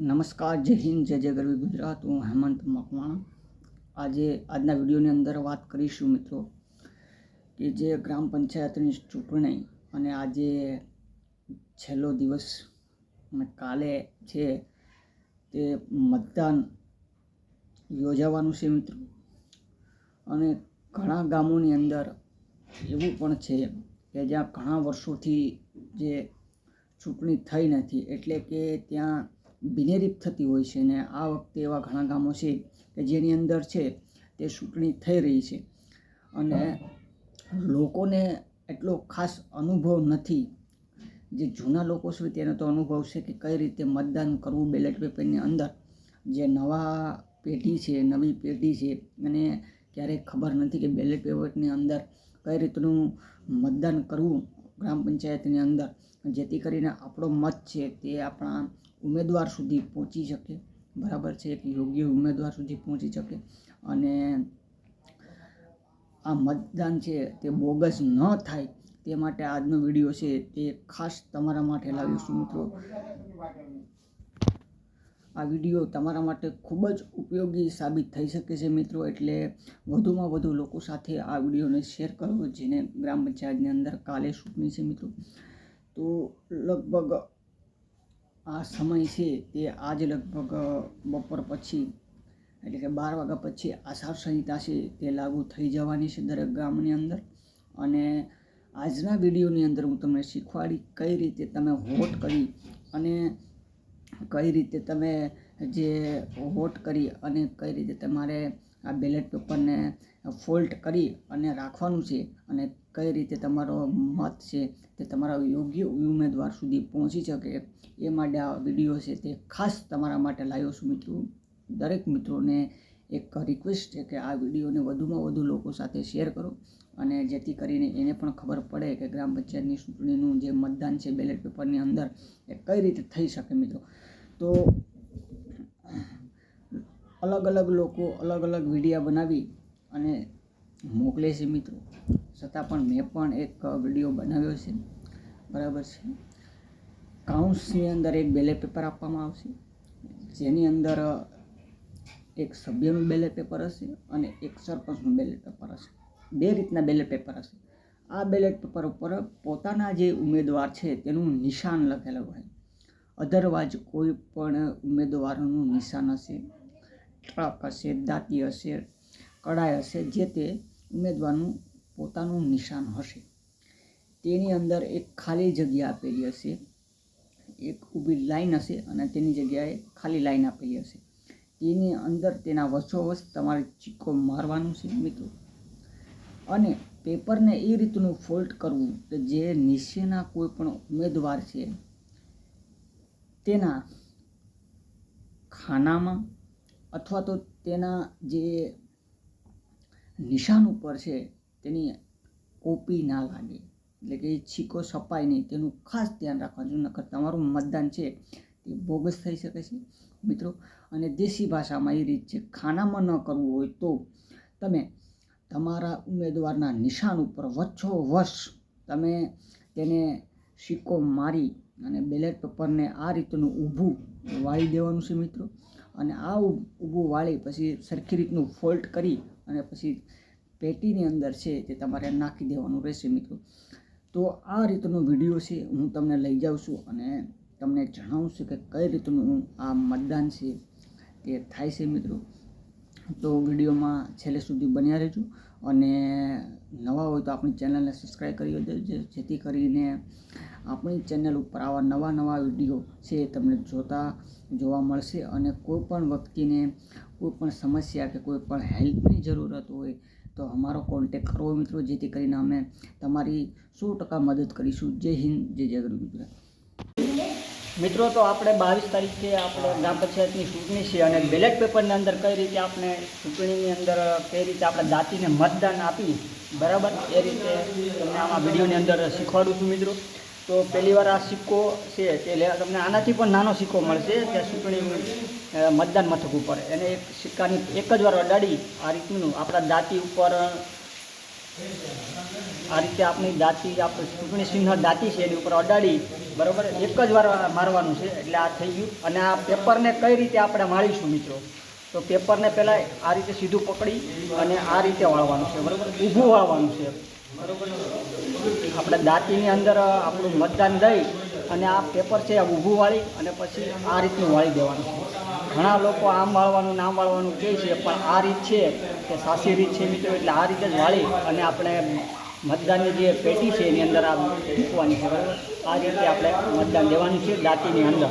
નમસ્કાર, જય હિન્દ, જય જય ગરવી ગુજરાત. હું હેમંત મકવાણા. આજે આજના વિડીયોની અંદર વાત કરીશું મિત્રો કે જે ગ્રામ પંચાયતની ચૂંટણી અને આજે છેલ્લો દિવસ અને કાલે છે તે મતદાન યોજાવાનું છે મિત્રો. અને ઘણા ગામોની અંદર એવું પણ છે કે જ્યાં ઘણા વર્ષોથી જે ચૂંટણી થઈ નથી, એટલે કે ત્યાં બિનેરીપ થતી હોય છે ને આ વખતે એવા ઘણા ગામો છે કે જેની અંદર છે તે ચૂંટણી થઈ રહી છે. અને લોકોને એટલો ખાસ અનુભવ નથી. જે જૂના લોકો છે તેનો તો અનુભવ છે કે કઈ રીતે મતદાન કરવું બેલેટ પેપરની અંદર. જે નવા પેઢી છે, નવી પેઢી છે અને ક્યારેય ખબર નથી કે બેલેટ પેપરની અંદર કઈ રીતનું મતદાન કરવું ગ્રામ પંચાયતની અંદર. જેથી કરીને આપણો મત છે તે આપણા ઉમેદવાર સુધી પહોંચી શકે. બરાબર છે, એક યોગ્ય ઉમેદવાર સુધી પહોંચી શકે. અને આ મતદાન છે તે બોગસ ન થાય તે માટે આજનો વીડિયો છે તે ખાસ તમારા માટે લાવીશું મિત્રો. આ વીડિયો તમારા માટે ખૂબ જ ઉપયોગી સાબિત થઈ શકે છે મિત્રો, એટલે વધુમાં વધુ લોકો સાથે આ વિડીયોને શેર કરો જેને ગ્રામ પંચાયતની અંદર કાલે ચૂંટણી છે મિત્રો. તો લગભગ આ સમય છે તે આજ લગભગ બપોર પછી, એટલે કે બાર વાગ્યા પછી આચારસંહિતા છે તે લાગુ થઈ જવાની છે દરેક ગામની અંદર. અને આજના વિડીયોની અંદર હું તમને શીખવાડી કઈ રીતે તમે વોટ કરી અને કઈ રીતે તમે જે વોટ કરી અને કઈ રીતે તમારે આ બેલેટ પેપરને ફોલ્ટ કરી અને રાખવાનું છે અને કઈ રીતે તમારો મત છે તે તમારા યોગ્ય ઉમેદવાર સુધી પહોંચી શકે એ માટે આ વીડિયો છે તે ખાસ તમારા માટે લાવ્યો છું મિત્રો. દરેક મિત્રોને એક રિક્વેસ્ટ છે કે આ વિડીયોને વધુમાં વધુ લોકો સાથે શેર કરો અને જેથી કરીને એને પણ ખબર પડે કે ગ્રામ પંચાયતની ચૂંટણીનું જે મતદાન છે બેલેટ પેપરની અંદર એ કઈ રીતે થઈ શકે મિત્રો. તો અલગ અલગ લોકો અલગ અલગ વિડીયા બનાવી અને મોકલે છે મિત્રો. છતાં પણ મેં પણ એક વીડિયો બનાવ્યો છે. બરાબર છે? કાઉન્સની અંદર એક બેલેટ પેપર આપવામાં આવશે. જેની અંદર એક સભ્યનું બેલેટ પેપર હશે અને એક સરપંચનું બેલેટ પેપર હશે. બે રીતના બેલેટ પેપર હશે. આ બેલેટ પેપર ઉપર પોતાના જે ઉમેદવાર છે તેનું નિશાન લખેલું હોય. અધરવાઇઝ કોઈ પણ ઉમેદવારનું નિશાન હશે. ટ્રક હશે દાંતી હશે કડાઈ હશે, જે તે ઉમેદવારનું પોતાનું નિશાન હશે. તેની અંદર એક ખાલી જગ્યા આપેલી હશે, એક ઊભી લાઈન હશે અને તેની જગ્યાએ ખાલી લાઈન આપેલી હશે. તેની અંદર તેના વચ્ચોવચ તમારે ચીક્કો મારવાનું છે મિત્રો. અને પેપરને એ રીતનું ફોલ્ટ કરવું કે જે નીચેના કોઈ પણ ઉમેદવાર છે, તેના ખાનામાં અથવા તો તેના જે નિશાન ઉપર છે, તેની કોપી ના લાગે. એટલે કે છીકો છપાય નહીં. તેનું ખાસ ધ્યાન રાખવાનું નકર તમારું મતદાન છે, તે બોગસ થઈ શકે છે, મિત્રો. અને દેશી ભાષામાં એ રીત છે. ખાનામાં ન કરવું હોય તો તમે તમારા ઉમેદવારના નિશાન ઉપર વચ્ચો વર્ષ તમે તેને સિક્કો મારી અને બેલેટ પેપરને આ રીતનું ઊભું વાળી દેવાનું છે, મિત્રો. અને આ ઊભું વાળી પછી સરખી રીતનું ફોલ્ટ કરી અને પછી પેટીની અંદર છે તે તમારે નાખી દેવાનું રહેશે મિત્રો. તો આ રીતનો વીડિયો છે, હું તમને લઈ જાઉં છું અને તમને જણાવું છું કે કઈ રીતનું આ મતદાન છે તે થાય છે મિત્રો. તો વિડીયોમાં છેલ્લે સુધી બન્યા રહેજો. અને નવા હોય તો આપણી ચેનલને સબસ્ક્રાઈબ કરી દેજો જેથી કરીને આપણી ચેનલ ઉપર આવા નવા નવા વીડિયો છે તમને જોતા, જોવા મળશે. અને કોઈ પણ વ્યક્તિને કોઈ પણ સમસ્યા કે કોઈ પણ હેલ્પની જરૂરત હોય તો અમારો કોન્ટેક કરવો મિત્રો, જેથી કરીને અમે તમારી સો ટકા મદદ કરીશું. જય હિન્દ, જય જય ગરુ મિત્રો તો આપણે બાવીસ તારીખે આપણે ગ્રામ પંચાયતની ચૂંટણી છે અને બેલેટ પેપરની અંદર કઈ રીતે આપણે ચૂંટણીની અંદર કઈ રીતે આપણે જાતિને મતદાન આપી બરાબર? એ રીતે તમને આમાં વિડીયોની અંદર શીખવાડું છું મિત્રો. તો પહેલી વાર આ સિક્કો છે તે તમને આનાથી પણ નાનો સિક્કો મળશે ત્યાં ચૂંટણી મતદાન મથક ઉપર. એને એક સિક્કાની એક જ વાર અડાડી આ રીતનું આપણા દાંતી ઉપર આ રીતે આપણી દાંતી, આપણે ચૂંટણી ચિહ્ન દાંતી છે, એની ઉપર અડાડી બરાબર એક જ વાર મારવાનું છે, એટલે આ થઈ ગયું. અને આ પેપરને કઈ રીતે આપણે માળીશું મિત્રો? તો પેપરને પહેલાં આ રીતે સીધું પકડી અને આ રીતે વાળવાનું છે, બરાબર? ઊભું વાળવાનું છે. બરાબર આપણે દાંતીની અંદર આપણું મતદાન દઈ અને આ પેપર છે ઊભું વાળી અને પછી આ રીતનું વાળી દેવાનું ઘણા લોકો આમ વાળવાનું નામ વાળવાનું કહે છે, પણ આ રીત છે કે સાચી રીત છે મિત્રો, એટલે આ રીતે જ વાળી અને આપણે મતદાનની જે પેટી છે એની અંદર આ મૂકવાની છે આ રીતે આપણે મતદાન દેવાનું છે દાંતીની અંદર.